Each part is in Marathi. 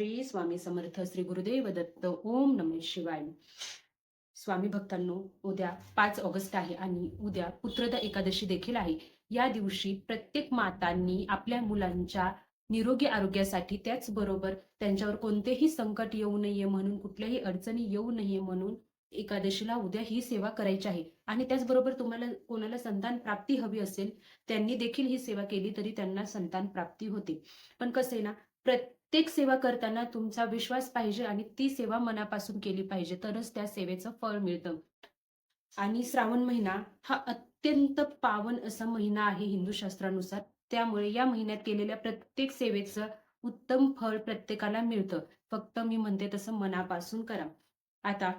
श्री स्वामी समर्थ श्री गुरुदेव दत्त ओम नम शिवाय. स्वामी भक्तांनो उद्या पाच ऑगस्ट आहे आणि उद्या पुत्रदा एकादशी देखील आहे. या दिवशी प्रत्येक मातांनी आपल्या मुलांच्या निरोगी आरोग्यासाठी त्याचबरोबर त्यांच्यावर कोणतेही संकट येऊ नये म्हणून कुठल्याही अडचणी येऊ नये म्हणून एकादशीला उद्या ही सेवा करायची आहे. आणि त्याचबरोबर तुम्हाला कोणाला संतान प्राप्ती हवी असेल त्यांनी देखील ही सेवा केली तरी त्यांना संतान प्राप्ती होते. पण कसं आहे ना प्रत्येक प्रत्येक सेवा करताना तुमचा विश्वास पाहिजे आणि ती सेवा मनापासून केली पाहिजे. तरच त्या सेवेचं फळ मिळतं. आणि श्रावण महिना हा अत्यंत पावन असा महिना आहे हिंदू शास्त्रानुसार. त्यामुळे या महिन्यात केलेल्या प्रत्येक सेवेचं उत्तम फळ प्रत्येकाला मिळतं. फक्त मी म्हणते तसं मनापासून करा. आता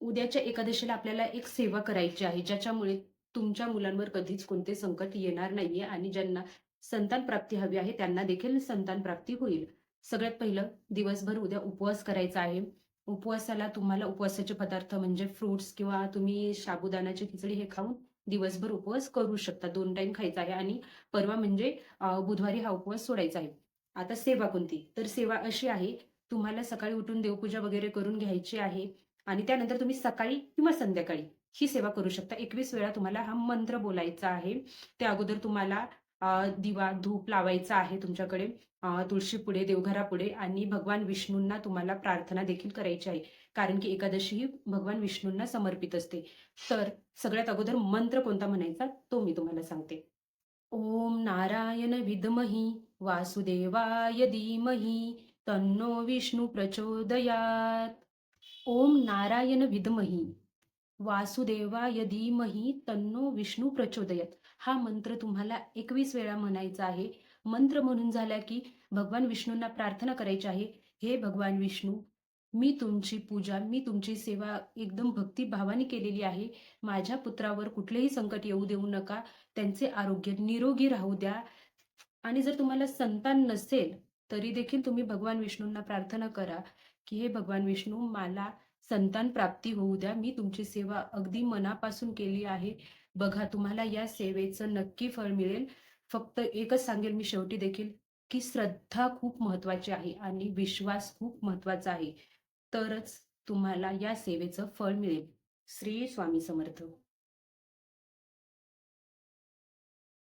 उद्याच्या एकादशीला आपल्याला एक सेवा करायची आहे ज्याच्यामुळे तुमच्या मुलांवर कधीच कोणते संकट येणार नाहीये आणि ज्यांना संतान प्राप्ती हवी आहे त्यांना देखील संतान प्राप्ती होईल. सगळ्यात पहिलं दिवसभर उद्या उपवास करायचा आहे. उपवासाला तुम्हाला उपवासाचे पदार्थ म्हणजे फ्रुट्स किंवा तुम्ही साबुदानाची खिचडी हे खाऊन दिवसभर उपवास करू शकता. दोन टाइम खायचा आहे आणि परवा म्हणजे बुधवारी हा उपवास सोडायचा आहे. आता सेवा कोणती? तर सेवा अशी आहे तुम्हाला सकाळी उठून देवपूजा वगैरे करून घ्यायची आहे आणि त्यानंतर तुम्ही सकाळी किंवा संध्याकाळी ही सेवा करू शकता. एकवीस वेळा तुम्हाला हा मंत्र बोलायचा आहे. त्या अगोदर तुम्हाला दिवा धूप लावायचा आहे तुमच्याकडे. तुळशी तुळशीपुढे देवघरापुढे आणि भगवान विष्णूंना तुम्हाला प्रार्थना देखील करायची आहे. कारण की एकादशी ही भगवान विष्णूंना समर्पित असते. तर सगळ्यात अगोदर मंत्र कोणता म्हणायचा? तो मी तुम्हाला सांगते. ओम नारायण विद्मही वासुदेवाय धीमही तन्नो विष्णू प्रचोदयात. ओम नारायण विद्मही. वासुदेवाय धीमही तन्नो विष्णू प्रचोदयत. हा मंत्र तुम्हाला एकवीस वेळा म्हणायचा आहे. मंत्र म्हणून झाला की भगवान विष्णूंना प्रार्थना करायची आहे. हे भगवान विष्णू मी तुमची पूजा मी तुमची सेवा एकदम भक्तिभावाने केलेली आहे. माझ्या पुत्रावर कुठलेही संकट येऊ देऊ नका. त्यांचे आरोग्य निरोगी राहू द्या. आणि जर तुम्हाला संतान नसेल तरी देखील तुम्ही भगवान विष्णूंना प्रार्थना करा की हे भगवान विष्णू मला संतान प्राप्ती होऊ द्या. मी तुमची सेवा अगदी मनापासून केली आहे. बघा तुम्हाला या सेवेचं नक्की फळ मिळेल. फक्त एकच सांगेल मी शेवटी देखील की श्रद्धा खूप महत्वाची आहे आणि विश्वास खूप महत्त्वाचा आहे. तरच तुम्हाला या सेवेचं फळ मिळेल. श्री स्वामी समर्थ.